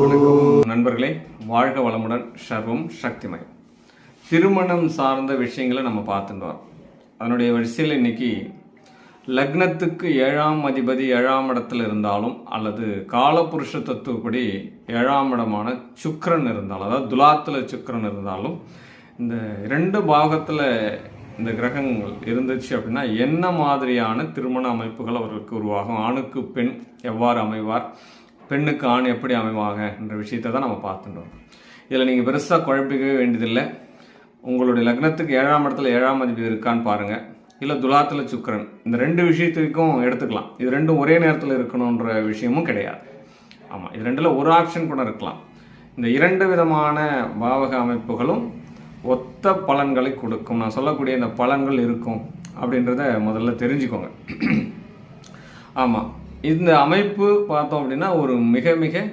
வணக்கம். நண்பர்களே வாழ்க வளமுடன் சர்வம் சக்திமயம். திருமணம் சார்ந்த விஷயங்களை நம்ம பார்த்துட்டு வரோம். அதனுடைய வரிசையில் இன்னைக்கு லக்னத்துக்கு ஏழாம் அதிபதி ஏழாம் இடத்துல இருந்தாலும் அல்லது காலபுருஷ தத்துவப்படி ஏழாம் இடமான சுக்கரன் இருந்தாலும் அதாவது துலாத்தில் சுக்கரன் இருந்தாலும் இந்த ரெண்டு பாகத்தில் இந்த கிரகங்கள் இருந்துச்சு அப்படின்னா என்ன மாதிரியான திருமண அமைப்புகள் அவர்களுக்கு உருவாகும்? ஆணுக்கு பெண் எவ்வாறு அமைவார்? பெண்ணுக்கு ஆண் எப்படி அமைவாங்க என்ற விஷயத்தை தான் நம்ம பார்த்துட்டோம். இதில் நீங்கள் பெருசாக குழப்பிக்கவே வேண்டியதில்லை. உங்களுடைய லக்னத்துக்கு ஏழாம் இடத்துல ஏழாம் அதிபதி இருக்கான்னு பாருங்கள் இல்லை துலாத்தில் சுக்கிரன். இந்த ரெண்டு விஷயத்துக்கும் எடுத்துக்கலாம். இது ரெண்டும் ஒரே நேரத்தில் இருக்கணுன்ற விஷயமும் கிடையாது. ஆமாம் இது ரெண்டில் ஒரு ஆப்ஷன் கூட இருக்கலாம். இந்த இரண்டு விதமான பாவக அமைப்புகளும் ஒத்த பலன்களை கொடுக்கும். நான் சொல்லக்கூடிய இந்த பலன்கள் இருக்கும் அப்படின்றத முதல்ல தெரிஞ்சுக்கோங்க. ஆமாம் இந்த அமைப்பு பார்த்தோம் அப்படின்னா ஒரு மிக மிக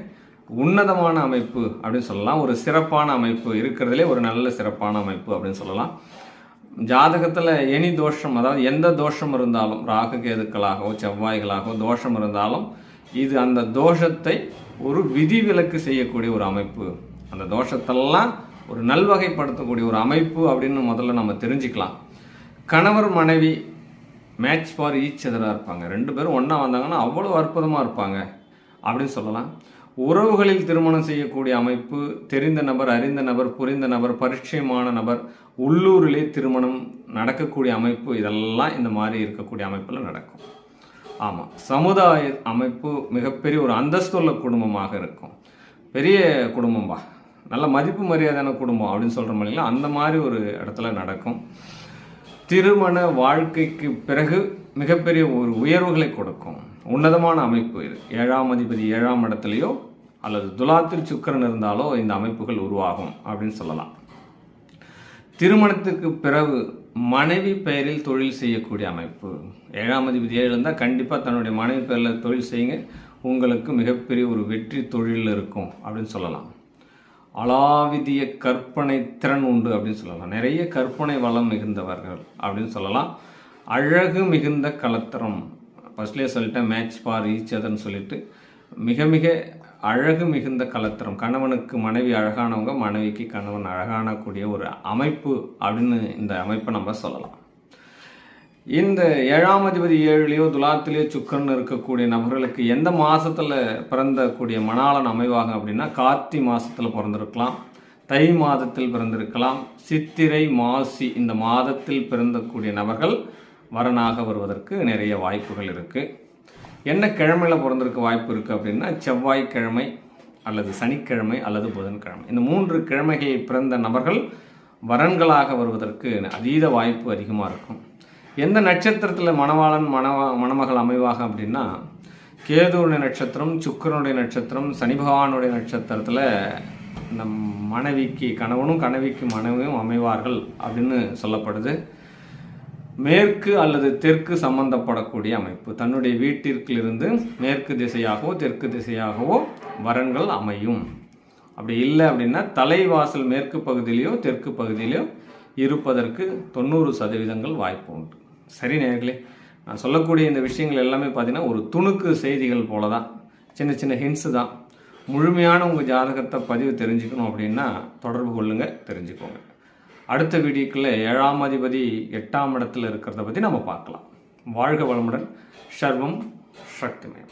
உன்னதமான அமைப்பு அப்படின்னு சொல்லலாம். ஒரு சிறப்பான அமைப்பு இருக்கிறதுலே ஒரு நல்ல சிறப்பான அமைப்பு அப்படின்னு சொல்லலாம். ஜாதகத்தில் எனி தோஷம் அதாவது எந்த தோஷம் இருந்தாலும் ராகு கேதுக்களாகவோ செவ்வாய்களாகவோ தோஷம் இருந்தாலும் இது அந்த தோஷத்தை ஒரு விதிவிலக்கு செய்யக்கூடிய ஒரு அமைப்பு. அந்த தோஷத்தெல்லாம் ஒரு நல்வகைப்படுத்தக்கூடிய ஒரு அமைப்பு அப்படின்னு முதல்ல நம்ம தெரிஞ்சுக்கலாம். கணவர் மனைவி மேட்ச் ஃபார் ஈச் எதிராக இருப்பாங்க. ரெண்டு பேரும் ஒன்றா வந்தாங்கன்னா அவ்வளோ அற்புதமாக இருப்பாங்க. அப்படின்னு சொல்லலாம். உறவுகளில் திருமணம் செய்யக்கூடிய அமைப்பு தெரிந்த நபர் அறிந்த நபர் புரிந்த நபர் பரிச்சயமான நபர் உள்ளூரிலே திருமணம் நடக்கக்கூடிய அமைப்பு இதெல்லாம் இந்த மாதிரி இருக்கக்கூடிய அமைப்பில் நடக்கும். ஆமாம் சமுதாய அமைப்பு மிகப்பெரிய ஒரு அந்தஸ்துள்ள குடும்பமாக இருக்கும். பெரிய குடும்பம்பா நல்ல மதிப்பு மரியாதையான குடும்பம் அப்படின்னு சொல்கிற மாதிரிலாம் அந்த மாதிரி ஒரு இடத்துல நடக்கும். திருமண வாழ்க்கைக்கு பிறகு மிகப்பெரிய ஒரு உயர்வுகளை கொடுக்கும். உன்னதமான அமைப்பு இது. ஏழாம் அதிபதி ஏழாம் இடத்துலையோ அல்லது துலாத்தில் சுக்கரன் இருந்தாலோ இந்த அமைப்புகள் உருவாகும் அப்படின்னு சொல்லலாம். திருமணத்துக்கு பிறகு மனைவி பெயரில் தொழில் செய்யக்கூடிய அமைப்பு. ஏழாம் அதிபதி ஏழு இருந்தால் கண்டிப்பாக தன்னுடைய மனைவி பெயரில் தொழில் செய்யுங்க. உங்களுக்கு மிகப்பெரிய ஒரு வெற்றி தொழில் இருக்கும் அப்படின்னு சொல்லலாம். அலாவிதிய கற்பனை திறன் உண்டு அப்படின்னு சொல்லலாம். நிறைய கற்பனை வளம் மிகுந்தவர்கள் அப்படின்னு சொல்லலாம். அழகு மிகுந்த கலத்திரம். ஃபர்ஸ்ட்லேயே சொல்லிட்டேன் மேட்ச் பார் ஈச் அதர்னு சொல்லிட்டு. மிக மிக அழகு மிகுந்த கலத்திரம். கணவனுக்கு மனைவி அழகானவங்க மனைவிக்கு கணவன் அழகான கூடிய ஒரு அமைப்பு அப்படின்னு இந்த அமைப்பை நம்ம சொல்லலாம். இந்த ஏழாம் அதிபதி ஏழுலையோ துலாத்திலேயோ சுக்கரன் இருக்கக்கூடிய நபர்களுக்கு எந்த மாதத்தில் பிறந்தக்கூடிய மணாளன் அமைவாக அப்படின்னா கார்த்தி மாதத்தில் பிறந்திருக்கலாம். தை மாதத்தில் பிறந்திருக்கலாம். சித்திரை மாசி இந்த மாதத்தில் பிறந்தக்கூடிய நபர்கள் வரனாக வருவதற்கு நிறைய வாய்ப்புகள் இருக்குது என்ன கிழமையில பிறந்திருக்க வாய்ப்பு இருக்குது அப்படின்னா செவ்வாய்க்கிழமை அல்லது சனிக்கிழமை அல்லது புதன்கிழமை. இந்த மூன்று கிழமைகளில் பிறந்த நபர்கள் வரன்களாக வருவதற்கு அதீத வாய்ப்பு அதிகமாக இருக்கும். எந்த நட்சத்திரத்தில் மணவாளன் மணவா மணமகள் அமைவாக அப்படின்னா கேதுவுடைய நட்சத்திரம் சுக்கிரனுடைய நட்சத்திரம் சனி பகவானுடைய நட்சத்திரத்தில் நம் மனைவிக்கு கணவனும் கணவிக்கு மனைவியும் அமைவார்கள் அப்படின்னு சொல்லப்படுது. மேற்கு அல்லது தெற்கு சம்பந்தப்படக்கூடிய அமைப்பு. தன்னுடைய வீட்டிற்கிலிருந்து மேற்கு திசையாகவோ தெற்கு திசையாகவோ வரன்கள் அமையும். அப்படி இல்லை அப்படின்னா தலைவாசல் மேற்கு பகுதியிலையோ தெற்கு பகுதியிலையோ இருப்பதற்கு தொண்ணூறு சதவீதங்கள் வாய்ப்பு உண்டு. சரி நேர்களே நான் சொல்லக்கூடிய இந்த விஷயங்கள் எல்லாமே பார்த்தீங்கன்னா ஒரு துணுக்கு செய்திகள் போல தான் சின்ன சின்ன ஹிண்ட்ஸு தான். முழுமையான உங்கள் ஜாதகத்தை பதிவு தெரிஞ்சுக்கணும் அப்படின்னா தொடர்பு கொள்ளுங்கள் தெரிஞ்சுக்கோங்க. அடுத்த வீடியோக்குள்ள ஏழாம் அதிபதி எட்டாம் இடத்துல இருக்கிறத பற்றி நம்ம பார்க்கலாம். வாழ்க வளமுடன். சர்வம் சக்திமயம்.